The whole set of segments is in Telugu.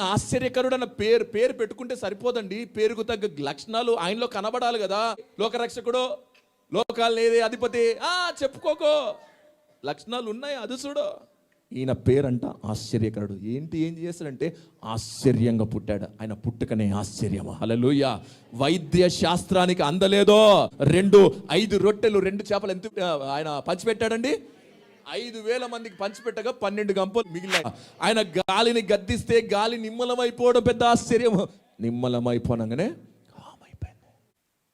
ఆశ్చర్యకరుడు అన్న పేరు పేరు పెట్టుకుంటే సరిపోదండి. పేరుకు తగ్గ లక్షణాలు ఆయనలో కనబడాలి కదా. లోకరక్షకుడు లోకాలు ఏదే అధిపతి. ఆ చెప్పుకోకో. లక్షణాలు ఉన్నాయి అది చూడు. ఈయన పేరంట ఆశ్చర్యకరుడు. ఏంటి ఏం చేస్తాడంటే ఆశ్చర్యంగా పుట్టాడు. ఆయన పుట్టుకనే ఆశ్చర్యం హలలుయ వైద్య శాస్త్రానికి అందలేదో. రెండు ఐదు రొట్టెలు రెండు చేపలు ఎంత ఆయన పంచిపెట్టాడండి? ఐదు వేల మందికి పంచిపెట్టగా పన్నెండు గంపలు మిగిలిన ఆయన గాలిని గద్దిస్తే గాలి నిమ్మలమైపోవడం పెద్ద ఆశ్చర్యం. నిమ్మలమైపోనగానే కామైపోయింది.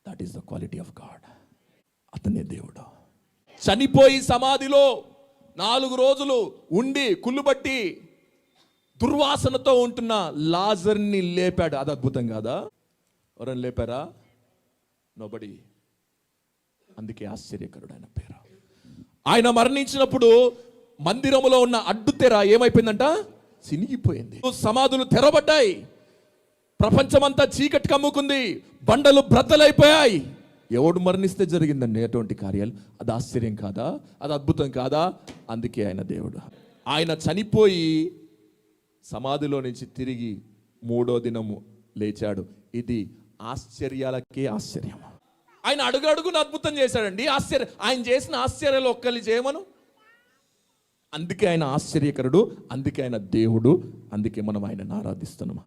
That is the quality of God అతనే దేవుడు. చనిపోయి సమాధిలో నాలుగు రోజులు ఉండి కుళ్ళుబట్టి దుర్వాసనతో ఉంటున్న లాజర్ని లేపాడు. అది అద్భుతం కాదా? ఎవరైనా లేపారా? నోబడి అందుకే ఆశ్చర్యకరుడు ఆయన పేరు. ఆయన మరణించినప్పుడు మందిరములో ఉన్న అడ్డు తెర ఏమైపోయిందంట? చినిగిపోయింది సమాధులు తెరబడ్డాయి ప్రపంచమంతా చీకటి కమ్ముకుంది. బండలు బ్రద్దలైపోయాయి. ఎవడు మరణిస్తే జరిగిందండి అటువంటి కార్యాలు? అది ఆశ్చర్యం కాదా? అది అద్భుతం కాదా? అందుకే ఆయన దేవుడు. ఆయన చనిపోయి సమాధిలో నుంచి తిరిగి మూడో దినము లేచాడు. ఇది ఆశ్చర్యాలకే ఆశ్చర్యం. ఆయన అడుగు అడుగున అద్భుతం చేశాడండి. ఆశ్చర్య ఆయన చేసిన ఆశ్చర్యాలు ఒక్కరి చేయమను? అందుకే ఆయన ఆశ్చర్యకరుడు అందుకే ఆయన దేవుడు అందుకే మనం ఆయనను ఆరాధిస్తున్నాం.